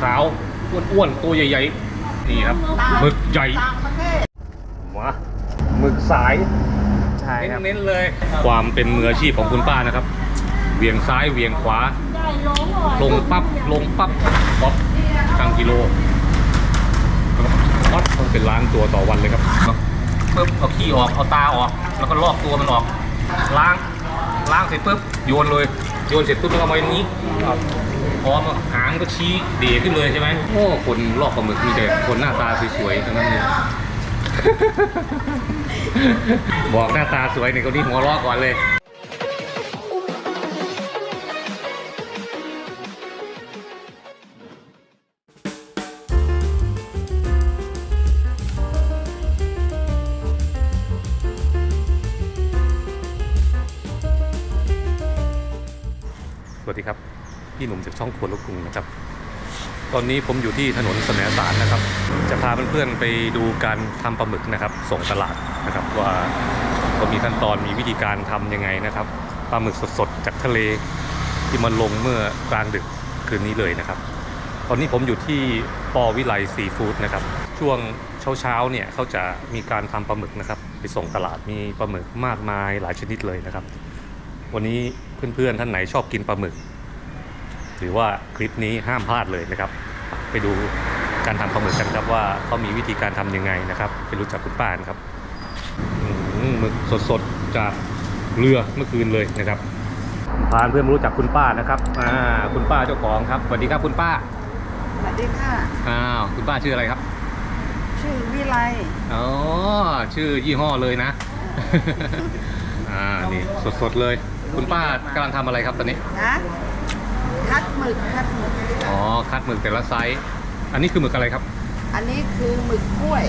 ขาวๆอ้วนๆตัวใหญ่ๆนี่ครับหมึกใหญ่มาหมึกสายใช่ครับเน้นๆเลย ความเป็นมืออาชีพของคุณป้านะครับเหวียงซ้ายเหวียงขวา ลงปั๊บลงปั๊บป๊อปทางกิโลป๊อปต้องเป็นล้านตัวต่อวันเลยครับปุ๊บเอาขี้ออกเอาตาออก แล้วก็ลอกตัวมันออกล้างล้างเสร็จปุ๊บโยนเลย โยนเสร็จปุ๊บแล้วก็มาอย่างนี้พร้อมหางก็ชี้เดขึ้นเลยใช่ไหมโอ้คนลอกปลาหมึกมีแต่คนหน้าตาสวยๆทั้งนั้นเลยบอกหน้าตาสวยในคนนี้หัวเรอก่อนเลย ครับ พี่หนุ่มจากช่องครัวลูกกรุงนะครับ ตอนนี้ผมอยู่ที่ถนนสมสารนะครับ จะพาเพื่อนๆไปดูการทำปลาหมึกนะครับ ส่งตลาดนะครับว่าก็มีขั้นตอนมีวิธีการทำยังไงนะครับปลาหมึกสดๆจากทะเลที่มันลงเมื่อกลางดึกคืนนี้เลยนะครับ ตอนนี้ผมอยู่ที่ปอวิไลซีฟู้ดนะครับ ช่วงเช้าๆเนี่ยเขาจะมีการทำปลาหมึกนะครับ ไปส่งตลาดมีปลาหมึกมากมายหลายชนิดเลยนะครับ วันนี้เพื่อนๆท่านไหนชอบกินปลาหมึก หรือว่าคลิปนี้ห้ามพลาดเลยนะครับ ไปดูการทำปลาหมึกกันครับว่าเขามีวิธีการทำยังไงนะครับ ไปรู้จักคุณป้ากันครับอื้อหือหมึกสดๆจากเรือเมื่อคืนเลยนะครับพาเพื่อนมารู้จักคุณป้านะครับอ่าคุณป้าเจ้าของครับสวัสดีครับคุณป้าสวัสดีค่ะอ้าวคุณป้าชื่ออะไรครับ ชื่อวิไลอ๋อชื่อยี่ห้อเลยนะอ่านี่สดๆเลย คุณป้ากำลังทำอะไรครับตอนนี้นะ คัดหมึกคัดหมึก อ๋อ คัดหมึกแต่ละไซส์ อันนี้คือหมึกอะไรครับ อันนี้คือหมึกกล้วย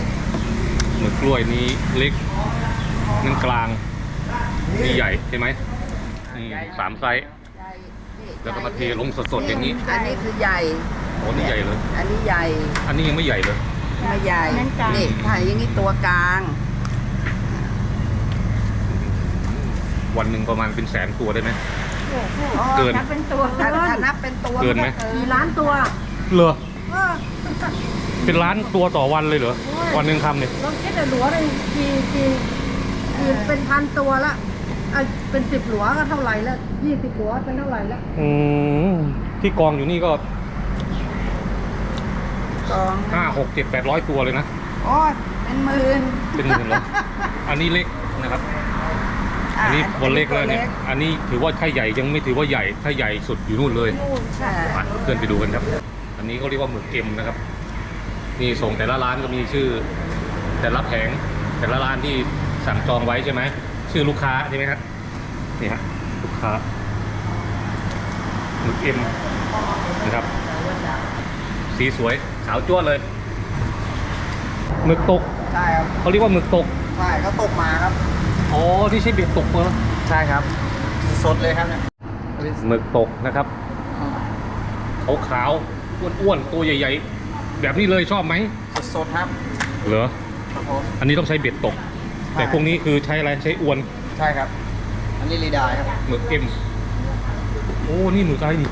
หมึกกล้วยนี้เล็กนั่นกลางนี่ใหญ่ใช่ไหมนี่สามไซส์ ใหญ่นี่แล้วก็มาเทลงสดๆอย่างนี้อันนี้คือใหญ่ โอ้นี่ใหญ่เลย อันนี้ใหญ่อันนี้ยังไม่ใหญ่เลย ไม่ใหญ่นี่ถ่ายอย่างนี้ตัวกลาง วันหนึ่งประมาณเป็นแสนตัวได้ไหมอ๋อ เกินถ้าเป็นตัวถ้าถ้านับเป็นตัวเกินไหมกี่ล้านตัวเหรอ เออเป็นล้านตัวต่อวันเลยเหรอ วันหนึ่งทำเนี่ยลองคิดแต่หลัวเป็นกี่กี่กี่เป็นพันตัวละอะเป็นสิบหลัวก็เท่าไหร่ละยี่สิบหลัวเป็นเท่าไหร่ละอืมที่กองอยู่นี่ก็กองห้าหกเจ็ดแปดร้อยตัวเลยนะ โอ้ยเป็นหมื่นเป็นหมื่นเหรออันนี้เล็กนะครับ อันนี้บนเล็กแล้วเนี่ย อันนี้ถือว่าถ้าใหญ่ยังไม่ถือว่าใหญ่ถ้าใหญ่สุดอยู่นู่นเลยใช่ไปเพื่อนไปดูกันครับ อันนี้เขาเรียกว่าหมึกเอ็มนะครับ นี่ส่งแต่ละร้านก็มีชื่อ แต่ละแผงแต่ละร้านที่สั่งจองไว้ใช่ไหม ชื่อลูกค้าใช่ไหมครับนี่ฮะลูกค้าหมึกเอ็มนะครับ สีสวยขาวจ้วนเลยหมึกตกใช่ครับเขาเรียกว่าหมึกตกใช่เขาตกมาครับ อ๋อที่ใช่เบ็ดตกเหรอใช่ครับ สดเลยครับเนี่ยหมึกตกนะครับขาวขาวๆอ้วนๆตัวใหญ่ๆ แบบนี้เลยชอบไหมสดๆครับ เหรอครับผมอันนี้ต้องใช้เบ็ดตก แต่พวกนี้คือใช้อะไรใช้อวนใช่ครับ อันนี้รีดายครับหมึกเอ็มโอ้นี่หมึกอะไรนี่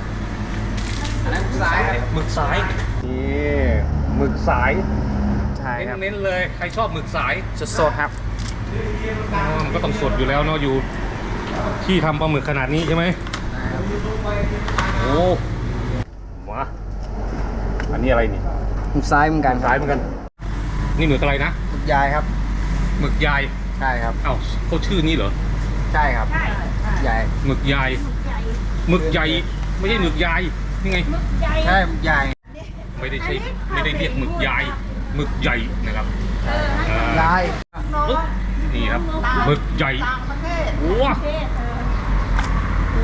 อันนั้นซ้ายครับหมึกสายนี่หมึกสายใช่ครับเน้นๆเลยใครชอบหมึกสายสดๆครับ อ๋อมันก็ต้องสดอยู่แล้วเนาะอยู่ที่ทำปลาหมึกขนาดนี้ใช่ไหมโอ้มาอันนี้อะไรนี่มุกซ้ายเหมือนกันสายเหมือนกัน นี่หมึกอะไรนะมุกยายครับ หมึกยายใช่ครับ เอ้าเขาชื่อนี้เหรอใช่ครับใหญ่หมึกยายหมึกใหญ่ไม่ใช่หมึกยายนี่ไง ใช่หมึกใหญ่ไม่ได้ใช่ไม่ได้เรียกหมึกยายหมึกใหญ่นะครับอ่ายายปึ๊บ นี่ครับหมึกใหญ่ต่างประเทศโอ้โห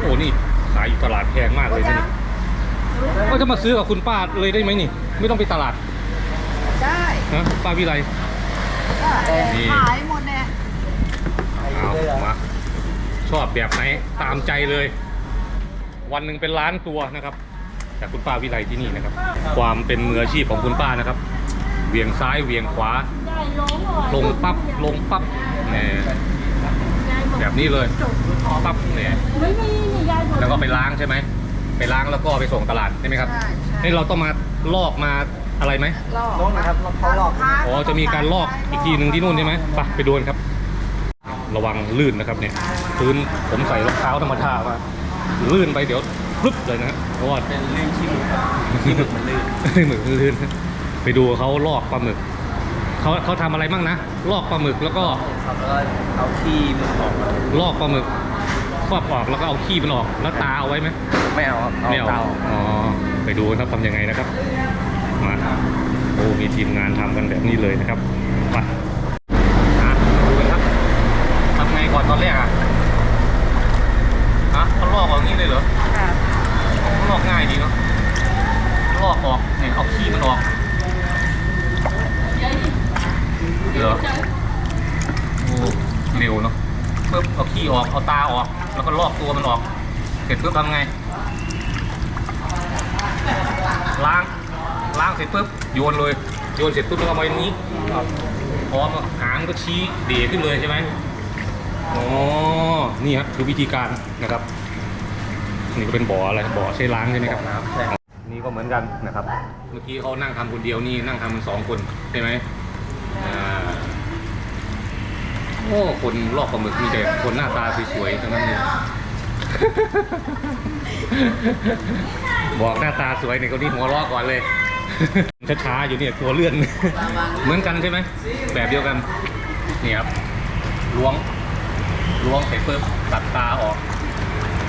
โอ้นี่ขายอยู่ตลาดแพงมากเลยนะนี่ก็จะมาซื้อกับคุณป้าเลยได้ไหมนี่ ไม่ต้องไปตลาดได้นะป้าวิไลก็นี่ขายหมดเนี่ยเอามาชอบแบบไหนตามใจเลย วันหนึ่งเป็นล้านตัวนะครับจากคุณป้าวิไลที่นี่นะครับ ความเป็นมืออาชีพของคุณป้านะครับเหวียงซ้ายเหวียงขวาได้ลงหน่อยลงปั๊บลงปั๊บ เนี่ยแบบนี้เลยปั๊บเนี่ยไม่มีนี่ยายบอกแล้วก็ไปล้างใช่ไหมไปล้างแล้วก็ไปส่งตลาดใช่ไหมครับใช่ใช่นี่เราต้องมาลอกมาอะไรไหมลอกโน้นนะครับเขาหลอกอ๋อจะมีการลอกอีกทีหนึ่งที่นู่นใช่ไหมไปไปดูกันครับ ระวังลื่นนะครับเนี่ยพื้นผมใส่รองเท้าธรรมชาติมาลื่นไปเดี๋ยวพรึบเลยนะฮะเพราะว่าเป็นลื่นขี้หมูครับขี้หมึกมันลื่นหมึกลื่นไปดูเขาลอกปลาหมึก เขาเขาทำอะไรบ้างนะ ลอกปลาหมึกแล้วก็ครับแล้วก็เอาขี้มันออกมาลอกปลาหมึกครอบออกแล้วก็เอาขี้มันออก แล้วตาเอาไว้ไหมไม่เอาครับเอาไม่เอาเตาอ๋อไปดูนะครับทำยังไงนะครับ มาโอ้มีทีมงานทำกันแบบนี้เลยนะครับไปอะดูกันครับทำไงก่อนตอนแรกอะฮะเขาลอกออกอย่างนี้เลยเหรอค่ะเขาลอกง่ายดีเนาะลอกออกเนี่ยเอาขี้มันออก เหรอโอ้เร็วเนาะปึ๊บเอาขี้ออกเอาตาออก แล้วก็ลอกตัวมันออก เสร็จปุ๊บทำไง ล้าง ล้างเสร็จปุ๊บโยนเลย โยนเสร็จปุ๊บแล้วก็เอาไว้อย่างนี้พร้อมหางก็ชี้เดขึ้นเลยใช่ไหมอ๋อ นี่ฮะคือวิธีการนะครับ นี่ก็เป็นบ่ออะไรบ่อใช้ล้างใช่ไหมครับน้ำใช่ครับนี่ก็เหมือนกันนะครับ เมื่อกี้เขานั่งทำคนเดียวนี่นั่งทำกันสองคนใช่ไหมอ่าโอ้คนลอกปลาหมึกมีแต่คนหน้าตาสวยๆทั้งนั้นเลย บอกหน้าตาสวยเนี่ยคนนี้หัวเราะก่อนเลย ช้าๆอยู่เนี่ยตัวเลื่อน เหมือนกันใช่ไหม แบบเดียวกันนี่ครับล้วงล้วงเสร็จปุ๊บตัดตาออก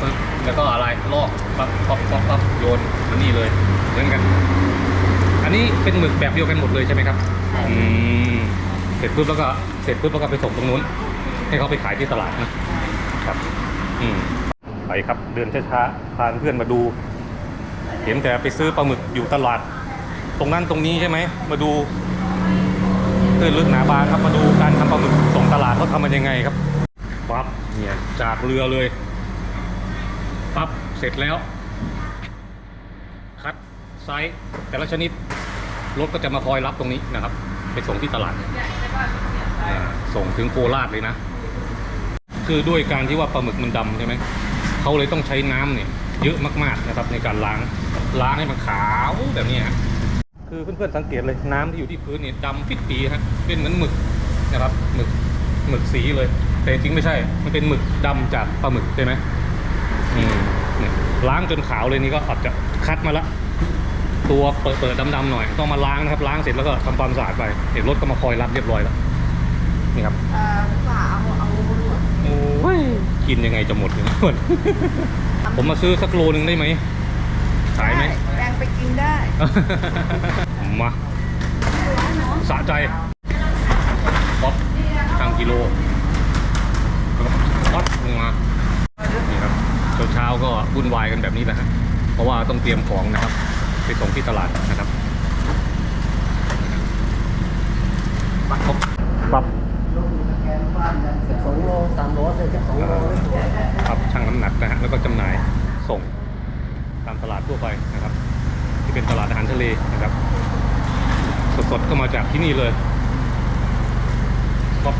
ปุ๊บแล้วก็อะไรลอกปั๊บปั๊บปั๊บปั๊บโยนมันนี่เลยเหมือนกัน อันนี้เป็นหมึกแบบเดียวกันหมดเลยใช่ไหมครับ อืมเส ร็จปุ๊บแล้วก็เสร็จปุ๊บแล้วก็ไปส่งตรงนู้น ให้เขาไปขายที่ตลาดนะครับอืมไปครับเดินช้าๆพาเพื่อนมาดู เห็นแต่ไปซื้อปลาหมึกอยู่ตลาด ตรงนั้นตรงนี้ใช่ไหมมาดูตื้นลึกหนาบางครับมาดูการทำปลาหมึกส่งตลาดเขาทำมันยังไงครับปั๊บเนี่ยจากเรือเลยปั๊บเสร็จแล้ว คัดไซส์แต่ละชนิดรถก็จะมาคอยรับตรงนี้นะครับ ไปส่งที่ตลาดอ่า ส่งถึงโคราชเลยนะ คือด้วยการที่ว่าปลาหมึกมันดำใช่ไหมเขาเลยต้องใช้น้ำเนี่ยเยอะมากๆนะครับในการล้างล้างให้มันขาวแบบนี้ฮะคือเพื่อนๆสังเกตเลยน้ำที่อยู่ที่พื้นเนี่ยดำปิดปีฮะเป็นเหมือนหมึกนะครับหมึกหมึกสีเลย แต่จริงไม่ใช่ มันเป็นหมึกดำจากปลาหมึกใช่ไหมอืมเนี่ยล้างจนขาวเลยนี่ก็อาจจะคัดมาละ ตัวเปิดเปิดดำๆหน่อย ต้องมาล้างนะครับล้างเสร็จแล้วก็ทำความสะอาดไปเห็นรถก็มาคอยรับเรียบร้อยแล้วนี่ครับเอ่อฝาเอาเอาลวดโอ้ยกินยังไงจะหมดเนี่ยผมมาซื้อสักโลนึงได้ไหมขายไหมแบ่งไปกินได้มาสะใจป๊อปทางกิโลป๊อปลงมานี่ครับเช้าๆก็วุ่นวายกันแบบนี้แหละฮะเพราะว่าต้องเตรียมของนะครับ ไปส่งที่ตลาดนะครับปั๊บปั๊บสิบสองโลสามโลเสร็จสิบสองโลครับชั่งน้ำหนักนะฮะแล้วก็จำหน่ายส่งตามตลาดทั่วไปนะครับ ที่เป็นตลาดอาหารทะเลนะครับ สดๆก็มาจากที่นี่เลยก็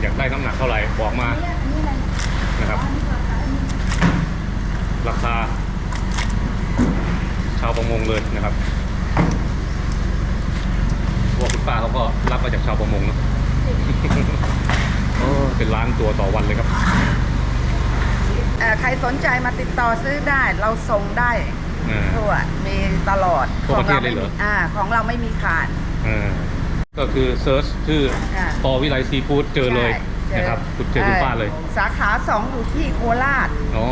อยากได้น้ำหนักเท่าไหร่บอกมานะครับ ราคา ชาวประมงเลยนะครับเพราะว่าคุณป้าเขาก็รับมาจากชาวประมงเนอะโอ้เป็นล้านตัวต่อวันเลยครับเอ่อใครสนใจมาติดต่อซื้อได้เราส่งได้อ่าทั่วมีตลอดทั่วประเทศไม่เลยเหรมีออ่าของเราไม่มีขาดอ่าก็คือเซิร์ชชื่อค่ะปอวิไลซีฟู้ดเจอเลยใช่นะครับคุณเจอคุณป้าเลย สาขาสองอยู่ที่โคราชอ๋อ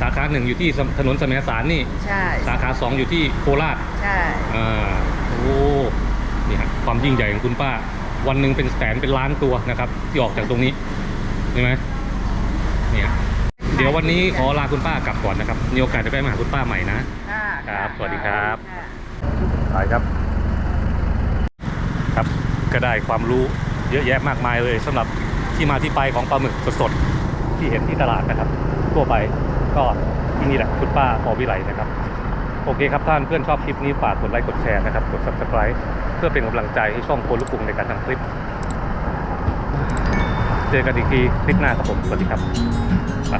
สาขาหนึ่งอยู่ที่ถนนสมสารนี่ ใช่ สาขาสองอยู่ที่โคราช ใช่อ่าโอ้นี่ฮะความยิ่งใหญ่ของคุณป้า วันหนึ่งเป็นแสนเป็นล้านตัวนะครับ ที่ออกจากตรงนี้เห็นไหมเนี่ยเดี๋ยววันนี้ขอลาคุณป้ากลับก่อนนะครับ มีโอกาสจะไปมาหาคุณป้าใหม่นะค่ะครับสวัสดีครับค่ะไปครับ ครับก็ได้ความรู้เยอะแยะมากมายเลยสำหรับที่มาที่ไปของปลาหมึกสดๆที่เห็นที่ตลาดนะครับทั่วไป ก็ที่นี่แหละคุณป้าพอวิไลนะครับ โอเคครับท่านเพื่อนชอบคลิปนี้ฝากกดไลค์กดแชร์นะครับ กด subscribe เพื่อเป็นกำลังใจให้ช่องโคลูกกรุงในการทำคลิป เจอกันอีกทีคลิปหน้าครับผม สวัสดีครับไป